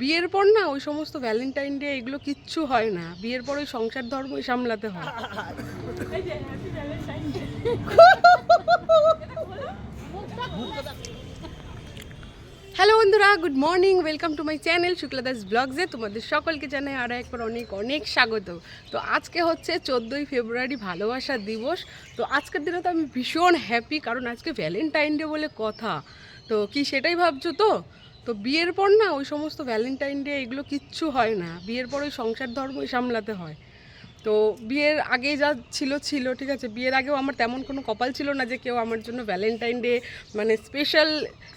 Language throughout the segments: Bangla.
বিয়ের পর না ওই সমস্ত ভ্যালেন্টাইন ডে এগুলো কিচ্ছু হয় না। বিয়ের পর ওই সংসার ধর্মই সামলাতে হয়। হ্যালো বন্ধুরা good morning welcome to my channel Shukla Das ব্লগসে তোমাদের সকলকে জানাই আরও একবার অনেক অনেক স্বাগত। তো আজকে হচ্ছে চোদ্দোই ফেব্রুয়ারি ভালোবাসা দিবস। তো আজকের দিনে তো আমি ভীষণ হ্যাপি কারণ আজকে ভ্যালেন্টাইন ডে বলে কথা। তো কি সেটাই ভাবছ তো? তো বিয়ের পর না ওই সমস্ত ভ্যালেন্টাইন ডে এগুলো কিচ্ছু হয় না। বিয়ের পর ওই সংসার ধর্মই সামলাতে হয়। তো বিয়ের আগে যা ছিল ছিল, ঠিক আছে? বিয়ের আগেও আমার তেমন কোনো কপাল ছিল না যে কেউ আমার জন্য ভ্যালেন্টাইন ডে মানে স্পেশাল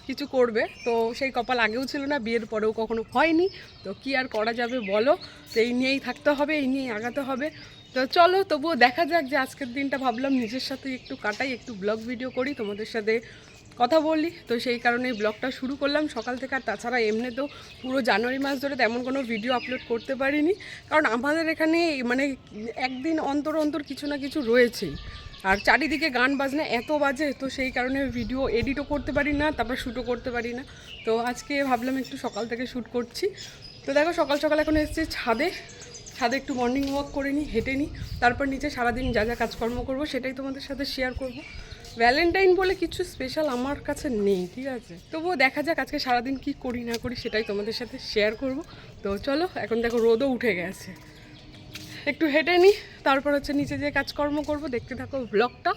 কিছু করবে। তো সেই কপাল আগেও ছিল না, বিয়ের পরেও কখনো হয়নি। তো কি আর করা যাবে বলো? তো এই নিয়েই থাকতে হবে, এই নিয়েই আগাতে হবে। তো চলো, তবুও দেখা যাক যে আজকের দিনটা ভাবলাম নিজের সাথে একটু কাটাই, একটু ব্লগ ভিডিও করি, তোমাদের সাথে কথা বলি তো সেই কারণে ব্লগটা শুরু করলাম। সকাল থেকে আর তাছাড়া এমনিতেও পুরো জানুয়ারি মাস ধরে তেমন কোনো ভিডিও আপলোড করতে পারিনি। কারণ আমাদের এখানে মানে একদিন অন্তর অন্তর কিছু না কিছু রয়েছেই আর চারিদিকে গান বাজনা এত বাজে, তো সেই কারণে ভিডিও এডিটও করতে পারি না, তারপর শ্যুটও করতে পারি না। তো আজকে ভাবলাম একটু সকাল থেকে শ্যুট করছি। তো দেখো সকাল সকাল এখন এসছে ছাদে। ছাদে একটু মর্নিং ওয়াক করে নিই হেঁটে নিই তারপর নিচে সারাদিন যা যা কাজকর্ম করব সেটাই তোমাদের সাথে শেয়ার করব। ভ্যালেন্টাইন বলে কিছু স্পেশাল আমার কাছে নেই, ঠিক আছে? তবুও দেখা যাক আজকে সারাদিন কি করি, না করি, সেটাই তোমাদের সাথে শেয়ার করব। তো চলো, এখন দেখো রোদও উঠে গেছে। একটু হেঁটে নিই তারপর হচ্ছে নিচে যে কাজকর্ম করব। দেখতে থাকো ব্লগটা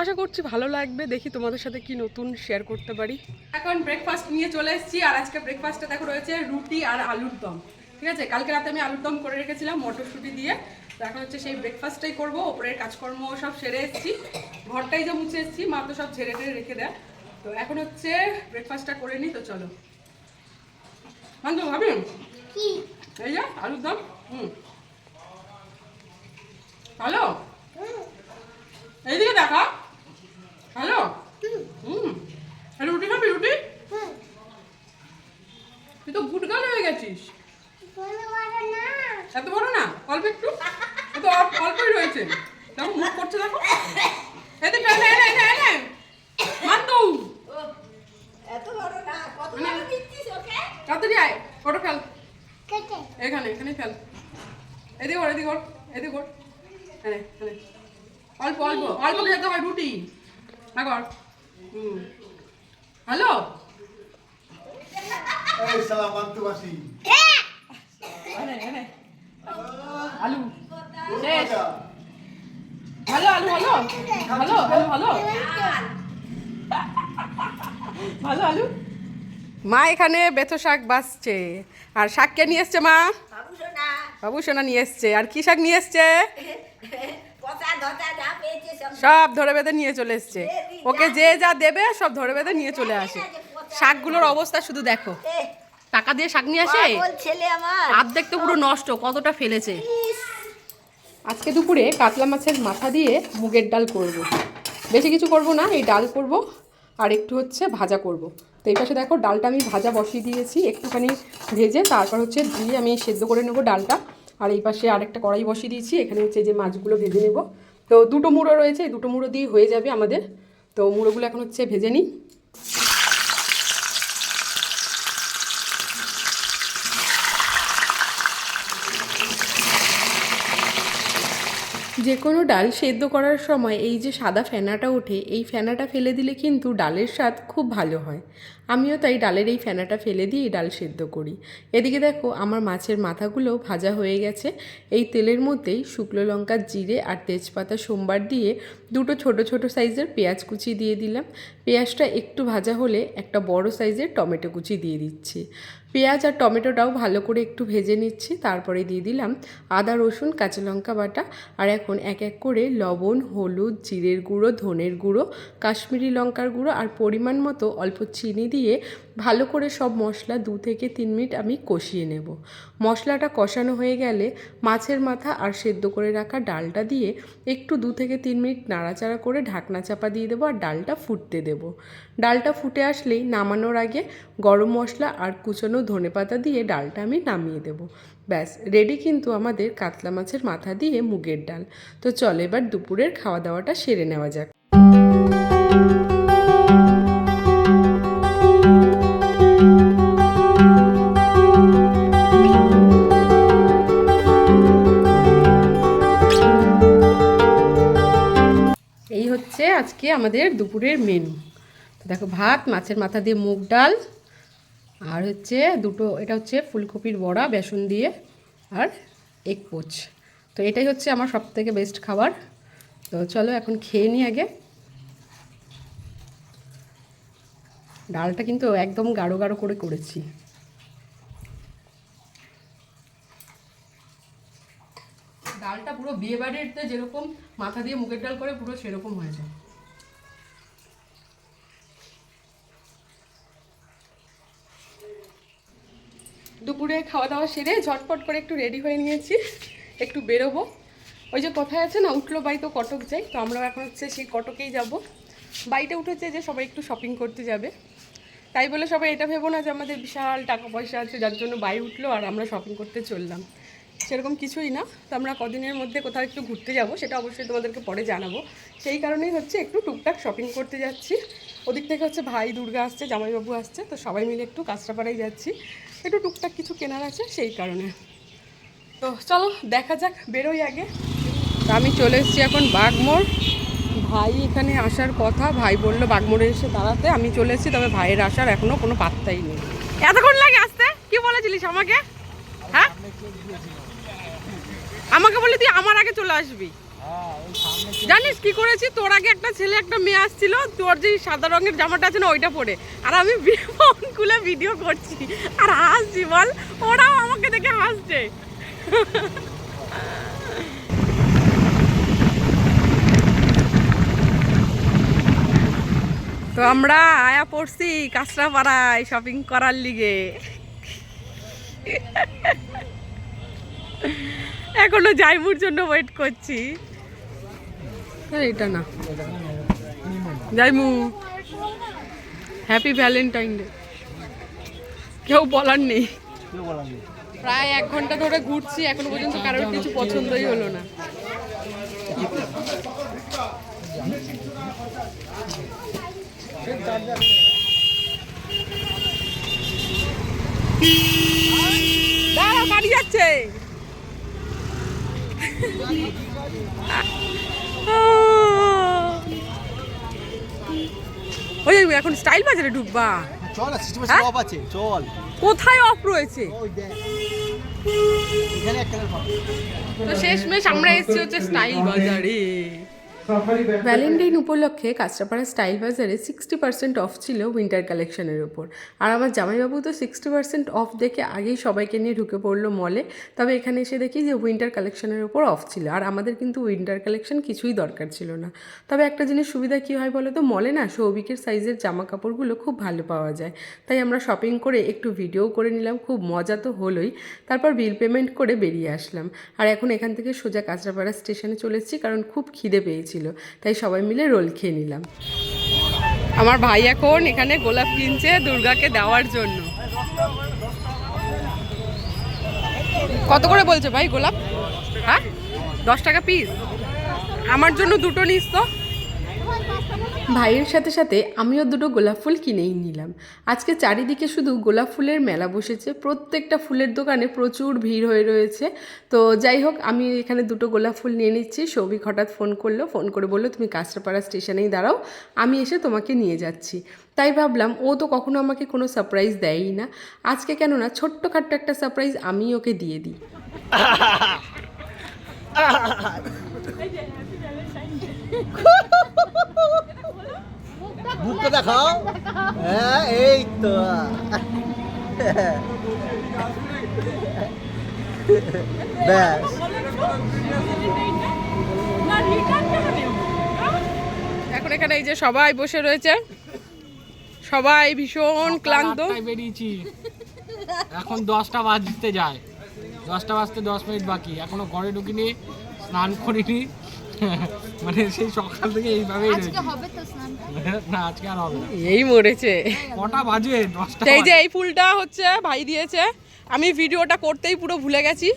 আশা করছি ভালো লাগবে। দেখি তোমাদের সাথে কি নতুন শেয়ার করতে পারি। এখন ব্রেকফাস্ট নিয়ে চলে এসেছি, আর আজকে ব্রেকফাস্টটা দেখো রয়েছে রুটি আর আলুর দম। ঠিক আছে? কালকে রাতে আমি আলুর দম করে রেখেছিলাম মটরশুঁটি দিয়ে। তো এখন হচ্ছে সেই ব্রেকফাস্টটাই করব ওপরের কাজকর্ম সব সেরে এসেছি। ঘরটাই যে মুছে এসেছি মা তো সব ঝেড়ে টেড়ে রেখে দেয়। তো এখন হচ্ছে ব্রেকফাস্টটা করে নিই তো চলো। বান্ধব ভাবি এই যে আলুর দম। হুম। হ্যালো? এইদিকে দেখা। হ্যালো? হুম। আর রুটি খাবি রুটি? তুই তো গুটগাল হয়ে গেছিস। এত বড় না? অল্প একটু। রয়েছে দেখো মুখ করছে দেখো? এদিকে এনে এনে এনে এনে মান্তু তাড়াতাড়ি আয় ফটো ফেল। এখানে এখানে ফেল। এদিকে ওর এদিকে ওর এদিকে ওর। এনে এনে। অল্প অল্প অল্প খেতে হয় রুটি। আগর হুম। হ্যালো? এই শালা মান্তুবাসী এনে এনে। আলু। শেষ। ভালো আলু ভালো? ভালো ভালো ভালো? ভালো আলু? মা এখানে বেথো শাক বাসছে আর শাক কে নিয়ে এসছে মা? বাবু সোনা নিয়ে এসছে। আর কি শাক নিয়ে এসছে? সব। ধরে বেঁধে নিয়ে চলে এসছে। ওকে যে। যা দেবে সব ধরে বেঁধে নিয়ে চলে আসে। শাকগুলোর অবস্থা শুধু দেখো। টাকা দিয়ে শাক নিয়ে আসে? ছেলে আমার। তো পুরো নষ্ট কতটা ফেলেছে। আজকে দুপুরে কাতলা মাছের মাথা দিয়ে মুগের ডাল করব। বেশি কিছু করব না, এই ডাল করব আর একটু হচ্ছে ভাজা করব। তো এই পাশে দেখো ডালটা আমি ভাজা বসিয়ে দিয়েছি, একটুখানি ভেজে তারপর হচ্ছে দিয়ে আমি সেদ্ধ করে নেব ডালটা আর এই পাশে আরেকটা কড়াই বসিয়ে দিয়েছি, এখানে হচ্ছে যে মাছগুলো ভেজে নেব তো দুটো মুড়ো রয়েছে দুটো মুড়ো দিয়ে হয়ে যাবে আমাদের তো মুড়োগুলো এখন হচ্ছে ভেজে নিই যে কোনো ডাল সেদ্ধ করার সময় এই যে সাদা ফেনাটা ওঠে, এই ফেনাটা ফেলে দিলে কিন্তু ডালের স্বাদ খুব ভালো হয়। আমিও তাই ডালের এই ফেনাটা ফেলে দিয়ে ডাল সেদ্ধ করি। এদিকে দেখো, আমার মাছের মাথাগুলো ভাজা হয়ে গেছে। এই তেলের মধ্যেই শুকনো লঙ্কা জিরে আর তেজপাতা সোমবার দিয়ে দুটো ছোট ছোট সাইজের পেঁয়াজ কুচি দিয়ে দিলাম। পেঁয়াজটা একটু ভাজা হলে একটা বড় সাইজের টমেটো কুচি দিয়ে দিচ্ছি। পেঁয়াজ আর টমেটোটাও ভালো করে একটু ভেজে নিচ্ছি, তারপরে দিয়ে দিলাম আদা, রসুন, কাঁচা লঙ্কা বাটা, আর এখন এক এক করে লবণ, হলুদ, জিরের গুঁড়ো, ধনের গুঁড়ো, কাশ্মীরি লঙ্কার গুঁড়ো আর পরিমাণ মতো অল্প চিনি দিয়ে ভালো করে সব মশলা দু থেকে তিন মিনিট আমি কষিয়ে নেব। মশলাটা কষানো হয়ে গেলে মাছের মাথা আর সেদ্ধ করে রাখা ডালটা দিয়ে একটু দু থেকে তিন মিনিট নাড়াচাড়া করে ঢাকনা চাপা দিয়ে দেবো আর ডালটা ফুটতে দেব। ডালটা ফুটে আসলেই নামানোর আগে গরম মশলা আর কুচনো ধনে পাতা দিয়ে ডালটা আমি নামিয়ে দেবো। ব্যাস রেডি কিন্তু আমাদের কাতলা মাছের মাথা দিয়ে মুগের ডাল। তো চলে এবার দুপুরের খাওয়া দাওয়াটা সেরে নেওয়া যাক। আজকে আমাদের দুপুরের মেনু দেখো, ভাত, মাছের মাথা দিয়ে মুগ ডাল আর হচ্ছে দুটো, এটা হচ্ছে ফুলকপির বড়া, বেসন দিয়ে আর এগ পোচ। তো এটাই হচ্ছে আমার সব থেকে বেস্ট খাবার। তো চলো এখন খেয়ে নিই আগে। ডালটা কিন্তু একদম গাঢ় গাঢ় করে করেছি। ডালটা পুরো বিয়ে বাড়িতে যেরকম মাথা দিয়ে মুগের ডাল করে পুরো সেরকম হয়েছে দুপুরে খাওয়া দাওয়া সেরে ঝটপট করে একটু রেডি হয়ে নিয়েছি, একটু বেরোবো। ওই যে কথায় আছে না, উঠল বাই তো কটক যাই, তো আমরাও এখন হচ্ছে সেই কটকেই যাব। বাড়িতে উঠেছে যে সবাই একটু শপিং করতে যাবে। তাই বলে সবাই এটা ভেবো না যে আমাদের বিশাল টাকা পয়সা আছে, যার জন্য বাই উঠল আর আমরা শপিং করতে চললাম। সেরকম কিছুই না, তো আমরা কদিনের মধ্যে কোথাও একটু ঘুরতে যাব, সেটা অবশ্যই তোমাদেরকে পরে জানাব। সেই কারণেই হচ্ছে একটু টুকটাক শপিং করতে যাচ্ছি। ওদিক থেকে হচ্ছে ভাই দুর্গা আসছে, জামাইবাবু আসছে, তো সবাই মিলে একটু কাঁচরাপাড়ায় যাচ্ছি। একটু টুকটাক কিছু কেনার আছে সেই কারণে। তো চলো, দেখা যাক, বেরোই আগে। আমি চলে এসেছি এখন বাগমোড় ভাই এখানে আসার কথা, ভাই বলল বাগমোড়ে এসে দাঁড়াতে। আমি চলে এসেছি, তবে ভাইয়ের আসার এখনও কোনো পাত্তাই নেই। এতক্ষণ লাগে আসতে? কি বলেছিলিস আমাকে? হ্যাঁ? আমাকে বলে তুই আমার আগে চলে আসবি। জানিস কি করেছি? তোর আগে একটা ছেলে, একটা মেয়ে আসছিল, তোর যে সাদা রঙের জামাটা আছে না, ওইটা পরে। আর আমি ফোন খুলে ভিডিও করছি। আর হাসছি, বল, ওরাও আমাকে দেখে হাসছে। তো আমরা আয়া পড়ছি কাঁচরাপাড়ায় শপিং করার লিগে। এখনও জাইমুর জন্য ওয়েট করছি। এটা না। জাইমু হ্যাপি ভ্যালেন্টাইন ডে কেউ বলার নেই। প্রায় এক ঘণ্টা ধরে ঘুরছি, এখনও পর্যন্ত কারোর কিছু পছন্দই হলো না। দাঁড়া গাড়ি যাচ্ছে। ওই এখন স্টাইল বাজারে ঢুকবা। চল সিস্টেমে হ্যাঁ? অফ আছে চল। কোথায় অফ রয়েছে? তো শেষমেশ আমরা এসেছি হচ্ছে স্টাইল বাজারে। ভ্যালেন্টাইন উপলক্ষে কাঁচরাপাড়া স্টাইল বাজারে সিক্সটি পার্সেন্ট অফ ছিল উইন্টার কালেকশনের উপর। আর আমার জামাইবাবু তো সিক্সটি পার্সেন্ট অফ দেখে আগেই সবাইকে নিয়ে ঢুকে পড়ল মলে তবে এখানে এসে দেখি যে উইন্টার কালেকশনের উপর অফ ছিল। আর আমাদের কিন্তু উইন্টার কালেকশন কিছুই দরকার ছিল না। তবে একটা জিনিস সুবিধা কী হয় বলো তো? মলে না সৌভিকের সাইজের জামা কাপড়গুলো খুব ভালো পাওয়া যায়। তাই আমরা শপিং করে একটু ভিডিও করে নিলাম, খুব মজা তো হলোই। তারপর বিল পেমেন্ট করে বেরিয়ে আসলাম। আর এখন এখান থেকে সোজা কাঁচরাপাড়া স্টেশনে চলে এসেছি, কারণ খুব খিদে পেয়েছিল তাই সবাই মিলে রোল খেয়ে নিলাম। আমার ভাই এখন এখানে গোলাপ কিনছে দুর্গাকে দেওয়ার জন্য। কত করে বলছে ভাই গোলাপ? হ্যাঁ? দশ টাকা পিস আমার জন্য দুটো নিস তো। ভাইয়ের সাথে সাথে আমিও দুটো গোলাপ ফুল কিনেই নিলাম। আজকে চারিদিকে শুধু গোলাপ ফুলের মেলা বসেছে। প্রত্যেকটা ফুলের দোকানে প্রচুর ভিড় হয়ে রয়েছে। তো যাই হোক আমি এখানে দুটো গোলাপ ফুল নিয়ে নিচ্ছি। সৌভিক হঠাৎ ফোন করল ফোন করে বলল তুমি কাঁচরাপাড়া স্টেশনেই দাঁড়াও আমি এসে তোমাকে নিয়ে যাচ্ছি। তাই ভাবলাম ও তো কখনো আমাকে কোনো সারপ্রাইজ দেয়ই না। আজকে কেন না ছোট্টখাট্ট একটা সারপ্রাইজ আমি ওকে দিয়ে দিই। বুকটা দেখাও। হ্যাঁ এই তো। ব্যাস। এখন এখানে এই যে সবাই বসে রয়েছে। সবাই ভীষণ ক্লান্ত। বেরিয়েছি। এখন দশটা বাজতে যায়। দশটা বাজতে দশ মিনিট বাকি। এখনও ঘরে ঢুকিনি স্নান করিনি। মানে সেই সকাল থেকে এইভাবেই রয়েছি। না আজকে আর হবে এই মরেছে। কটা বাজে? দশটা তো এই যে এই ফুলটা হচ্ছে ভাই দিয়েছে। আমি ভিডিওটা করতেই পুরো ভুলে গেছি।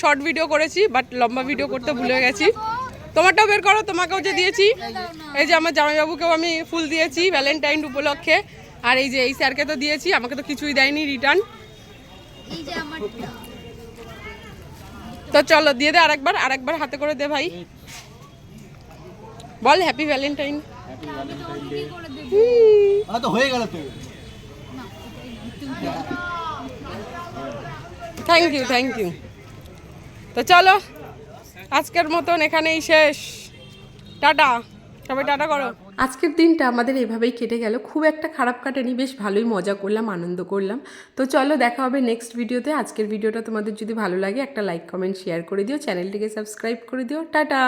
শর্ট ভিডিও করেছি বাট লম্বা ভিডিও করতে ভুলে গেছি। তোমারটাও বের করো তোমাকেও যে দিয়েছি। এই যে আমার জামাইবাবুকেও আমি ফুল দিয়েছি ভ্যালেন্টাইন উপলক্ষে। আর এই যে এই স্যারকে তো দিয়েছি আমাকে তো কিছুই দেয়নি রিটার্ন এই যে আমারটা। তো চলো দিয়ে দে আরেকবার আরেকবার হাতে করে দে ভাই। বল হ্যাপি ভ্যালেন্টাইন তো হয়ে গেল তো। থ্যাংক ইউ থ্যাংক ইউ তো চলো আজকের মতন এখানেই শেষ। টাটা। সবাই টাটা করো। আজকের দিনটা আমাদের এভাবেই কেটে গেল। খুব একটা খারাপ কাটেনি বেশ ভালোই মজা করলাম আনন্দ করলাম। তো চলো দেখা হবে নেক্সট ভিডিওতে আজকের ভিডিওটা তোমাদের যদি ভালো লাগে একটা লাইক কমেন্ট শেয়ার করে দিও। চ্যানেলটিকে সাবস্ক্রাইব করে দিও। টাটা।